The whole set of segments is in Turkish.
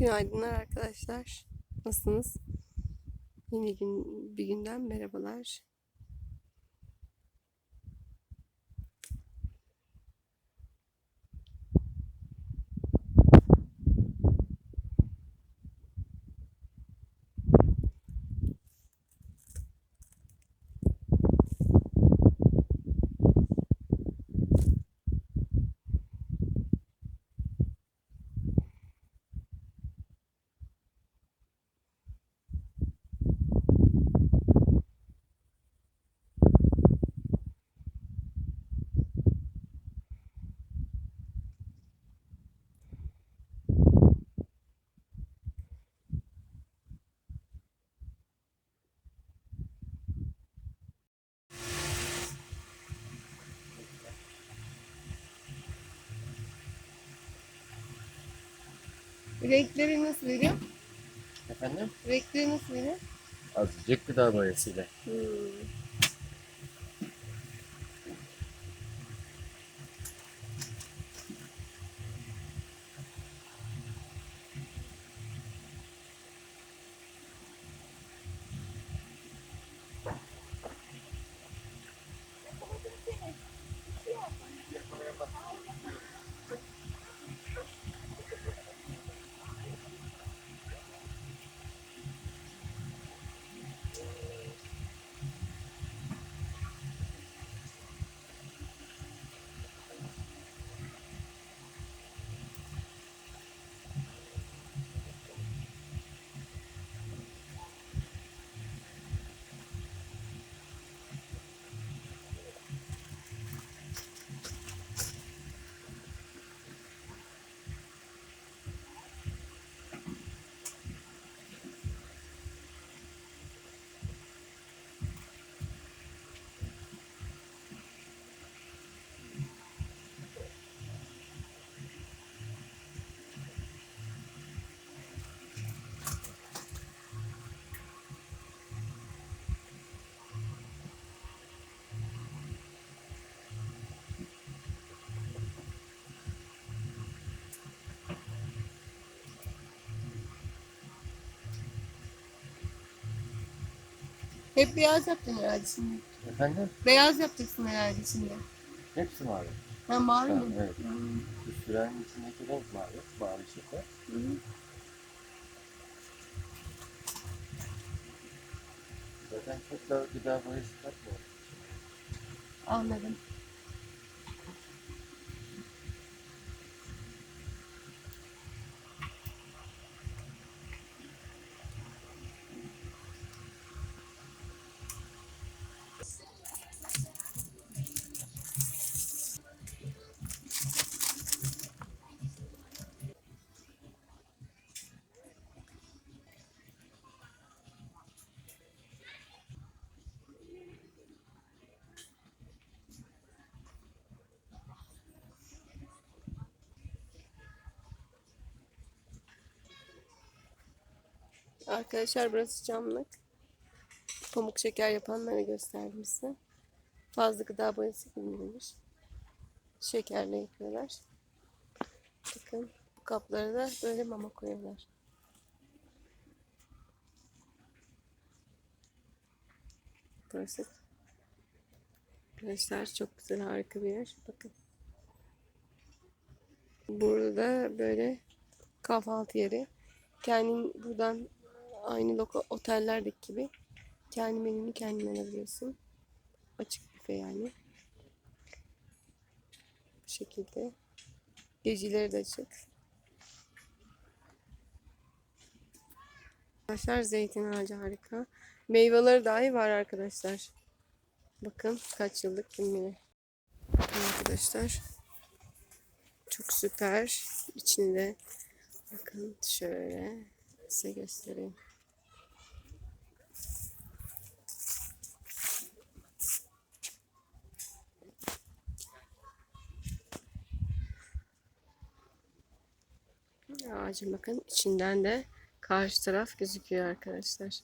Günaydınlar arkadaşlar. Nasılsınız? Yeni gün bir günden merhabalar. Renkleri nasıl veriyor? Efendim? Renkleri nasıl veriyor? Azıcık gıda boyasıyla. Hmm. Hep beyaz yaptın herhalde şimdi. Efendim? Beyaz yapacaksın herhalde şimdi. Hepsi mavi. Ha mavi mi? Evet. Hmm. Bu sürenin içindeki renk mavi. Mavi şeker. Hı. Zaten çok da gıda boyası katmıyor. Anladım. Arkadaşlar burası camlık. Pamuk şeker yapanları gösterdim size. Fazla gıda boyası kullanılmış. Şekerle yapıyorlar. Bakın bu kaplara da böyle mama koyuyorlar. Burası Arkadaşlar çok güzel harika bir yer. Bakın. Burada böyle kahvaltı yeri. Kendin buradan aynı loka otellerdeki gibi kendi menünü kendin alabiliyorsun. Açık büfe yani. Bu şekilde. Geceleri de açık. Arkadaşlar zeytin ağacı harika. Meyveleri dahi var arkadaşlar. Bakın kaç yıllık kim bilir. Arkadaşlar. Çok süper. İçinde bakın şöyle size göstereyim. Ağacın bakın içinden de karşı taraf gözüküyor arkadaşlar.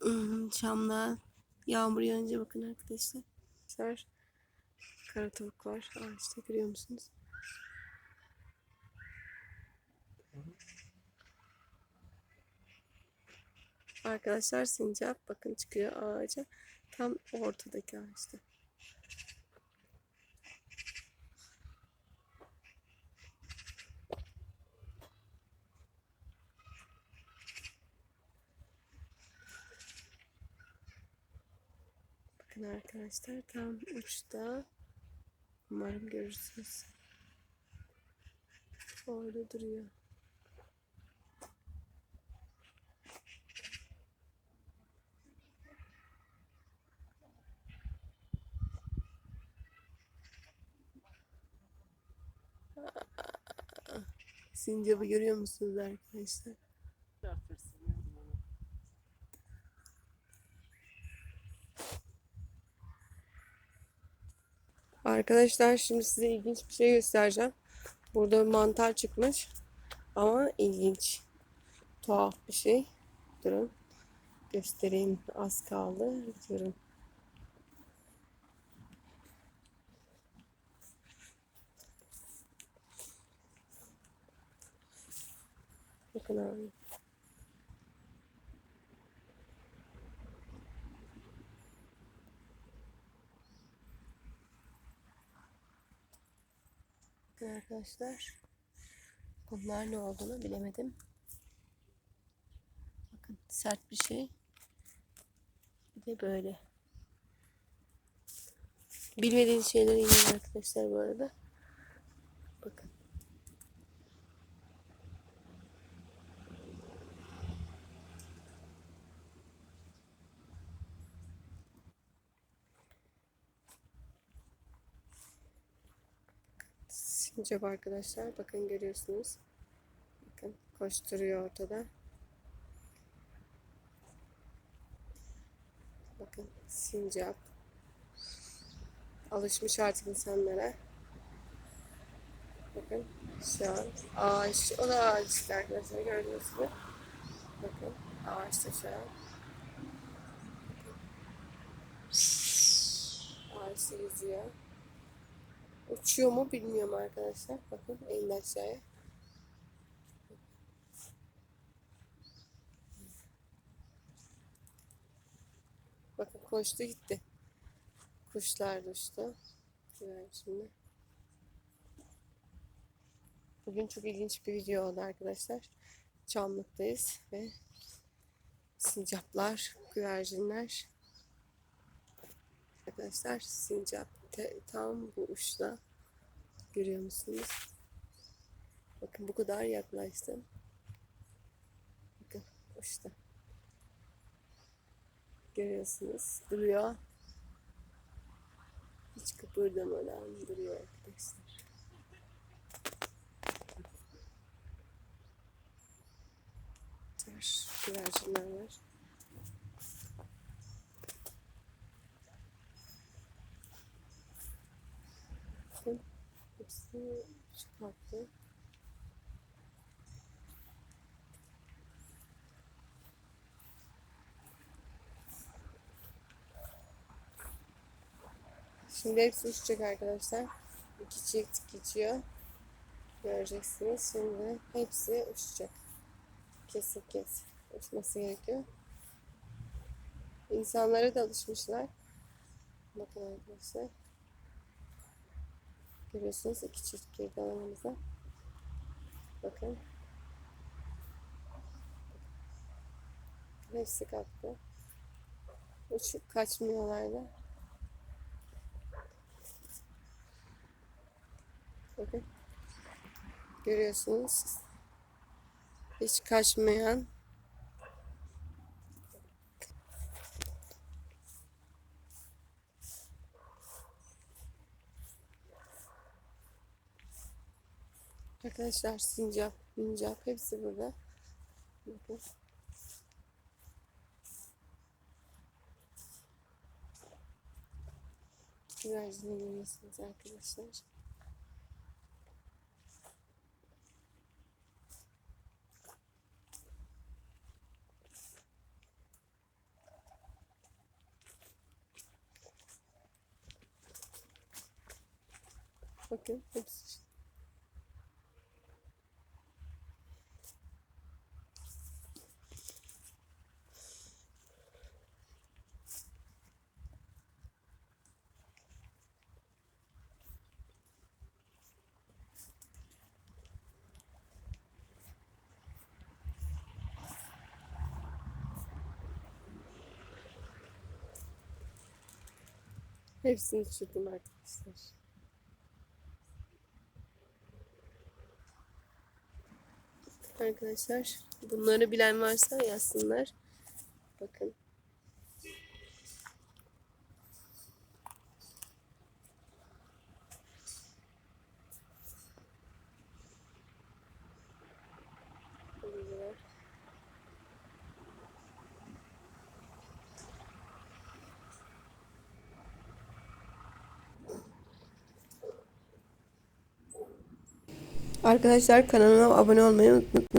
Hmm. çamlığa yağmur yağınca bakın arkadaşlar. Kara tavuk var. Ağaçta görüyor musunuz? Arkadaşlar sincap bakın çıkıyor ağaca. Tam ortadaki ağaçta. Bakın arkadaşlar tam uçta. Umarım görürsünüz. Orada duruyor. Sincapı görüyor musunuz arkadaşlar? Arkadaşlar şimdi size ilginç bir şey göstereceğim. Burada mantar çıkmış. Ama ilginç. Tuhaf bir şey. Durun. Göstereyim. Az kaldı. Durun. Bakın arkadaşlar. Bunlar ne olduğunu bilemedim. Bakın sert bir şey. Bir de böyle. Bilmediğiniz şeyler iniyor arkadaşlar bu arada. Bakın. Sincap arkadaşlar. Bakın görüyorsunuz. Bakın koşturuyor ortada. Bakın sincap. Alışmış artık insanlara. Bakın şu an ağaç. O da ağaç arkadaşlar gördüğünüz gibi. Bakın ağaçta şu an. Ağaçta yüzüyor. Uçuyor mu bilmiyorum arkadaşlar. Bakın elini aşağıya. Bakın koştu gitti. Kuşlar uçtu. Güzel şimdi. Bugün çok ilginç bir video oldu arkadaşlar. Çamlık'tayız ve sincaplar, güvercinler. Arkadaşlar sincap te- tam bu uçta. Görüyor musunuz? Bakın bu kadar yaklaştım. Bakın uçta. Görüyorsunuz. Duruyor. Hiç kıpırdamadan duruyor arkadaşlar. Ters güvercinler var. Bakın hepsi çıkarttı. Şimdi hepsi uçacak arkadaşlar. İki çift geçiyor. Göreceksiniz. Şimdi hepsi uçacak. Kesin kes. Uçması gerekiyor. İnsanlara da alışmışlar. Bakın arkadaşlar. Görüyorsunuz iki çift girdi alanımıza. Bakın. Hepsi kalktı. Uçup kaçmıyorlar da. Bakın. Görüyorsunuz. Hiç kaçmayan. Arkadaşlar sincap, mincap hepsi burada. Bakın. Güvercini görüyorsunuz arkadaşlar. Bakın hepsi. Hepsini düşürdüm arkadaşlar. Arkadaşlar bunları bilen varsa yazsınlar. Bakın. Böyle. Arkadaşlar kanalıma abone olmayı unutmayın.